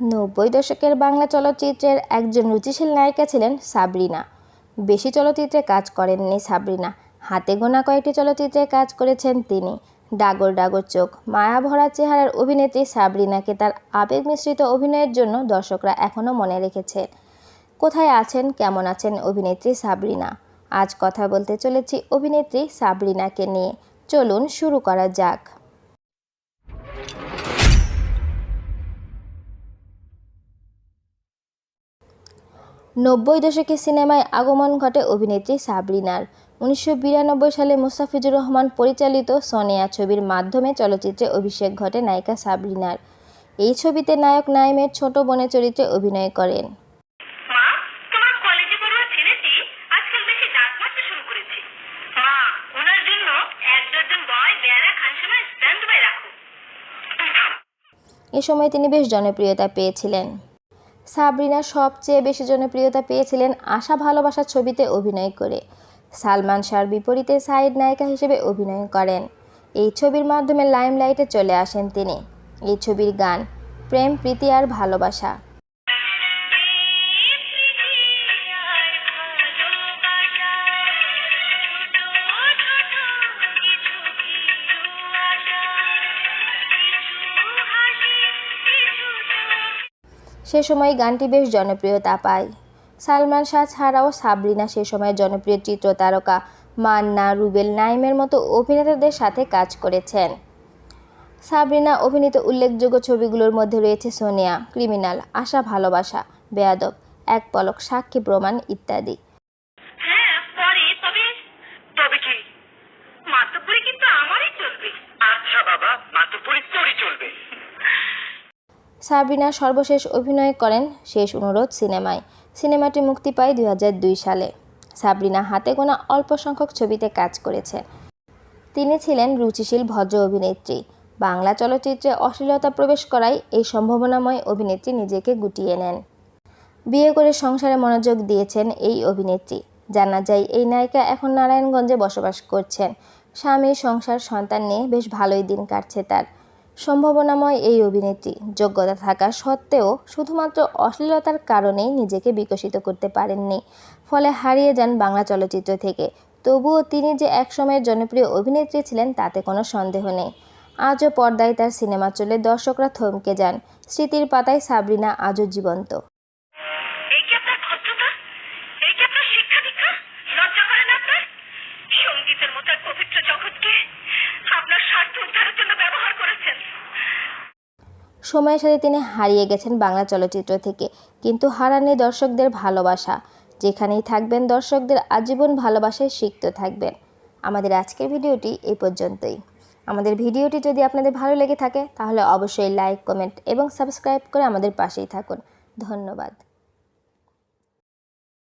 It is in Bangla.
নব্বই দশকের বাংলা চলচ্চিত্রের একজন রুচিশীল নায়িকা ছিলেন সাবরিনা। বেশি চলচ্চিত্রে কাজ করেননি সাবরিনা। হাতে গোনা কয়েকটি চলচ্চিত্রে কাজ করেছেন তিনি। ডাগর ডাগর চোখ, মায়া ভরা চেহারার অভিনেত্রী সাবরিনাকে তার আবেগ মিশ্রিত অভিনয়ের জন্য দর্শকরা এখনও মনে রেখেছে কোথায় আছেন, কেমন আছেন অভিনেত্রী সাবরিনা? আজ কথা বলতে চলেছি অভিনেত্রী সাবরিনাকে নিয়ে। চলুন শুরু করা যাক। নব্বই দশকে সিনেমায় আগমন ঘটে অভিনেত্রী সাবরিনার। উনিশশো বিরানব্বই সালে মুস্তাফিজুর রহমান পরিচালিত সোনিয়া ছবির মাধ্যমে চলচ্চিত্রে অভিষেক ঘটে নায়িকা সাবরিনার। এই ছবিতে নায়ক নাইমের ছোট বোনের চরিত্রে অভিনয় করেন। এ সময় তিনি বেশ জনপ্রিয়তা পেয়েছিলেন। সাবরিনা সবচেয়ে বেশি জনপ্রিয়তা পেয়েছিলেন আশা ভালোবাসার ছবিতে অভিনয় করে। সালমান শাহর বিপরীতে সাইড নায়িকা হিসেবে অভিনয় করেন। এই ছবির মাধ্যমে লাইমলাইটে চলে আসেন তিনি। এই ছবির গান, প্রেম, প্রীতি আর ভালোবাসা। সে সময় গানটি বেশ জনপ্রিয়তা পায়। সালমান শাহ ছাড়াও সাবরিনা সে সময় জনপ্রিয় চিত্র তারকা মান্না, রুবেল নাইমের মতো অভিনেতাদের সাথে কাজ করেছেন। সাবরিনা অভিনীত উল্লেখযোগ্য ছবিগুলোর মধ্যে রয়েছে সোনিয়া, ক্রিমিনাল, আশা ভালোবাসা, বেয়াদব, এক পলক, সাক্ষী প্রমাণ ইত্যাদি। সাবরিনা সর্বশেষ অভিনয় করেন শেষ অনুরোধ সিনেমায়। সিনেমাটি মুক্তি পায় দুই হাজার দুই সালে। সাবরিনা হাতে গোনা অল্প সংখ্যক ছবিতে কাজ করেছেন তিনি ছিলেন রুচিশীল ভদ্র অভিনেত্রী। বাংলা চলচ্চিত্রে অশ্লীলতা প্রবেশ করায় এই সম্ভাবনাময় অভিনেত্রী নিজেকে গুটিয়ে নেন। বিয়ে করে সংসারে মনোযোগ দিয়েছেন এই অভিনেত্রী। জানা যায়, এই নায়িকা এখন নারায়ণগঞ্জে বসবাস করছেন। স্বামী, সংসার, সন্তান নিয়ে বেশ ভালোই দিন কাটছে তার। সম্ভাবনাময় এই অভিনেত্রী যোগ্যতা থাকা সত্ত্বেও শুধুমাত্র অশ্লীলতার কারণেই নিজেকে বিকশিত করতে পারেননি। ফলে হারিয়ে যান বাংলা চলচ্চিত্র থেকে। তবুও তিনি যে একসময়ের জনপ্রিয় অভিনেত্রী ছিলেন তাতে কোনো সন্দেহ নেই। আজও পর্দায় তার সিনেমা চলে দর্শকরা থমকে যান। স্মৃতির পাতায় সাবরিনা আজও জীবন্ত। আপনার স্বার্থ উদ্ধারের জন্য সময়ের সাথে তিনি হারিয়ে গেছেন বাংলা চলচ্চিত্র থেকে। কিন্তু হারাননি দর্শকদের ভালোবাসা। যেখানেই থাকবেন, দর্শকদের আজীবন ভালোবাসায় সিক্ত থাকবেন। আমাদের আজকের ভিডিওটি এই পর্যন্তই। আমাদের ভিডিওটি যদি আপনাদের ভালো লেগে থাকে, তাহলে অবশ্যই লাইক, কমেন্ট এবং সাবস্ক্রাইব করে আমাদের পাশেই থাকুন। ধন্যবাদ।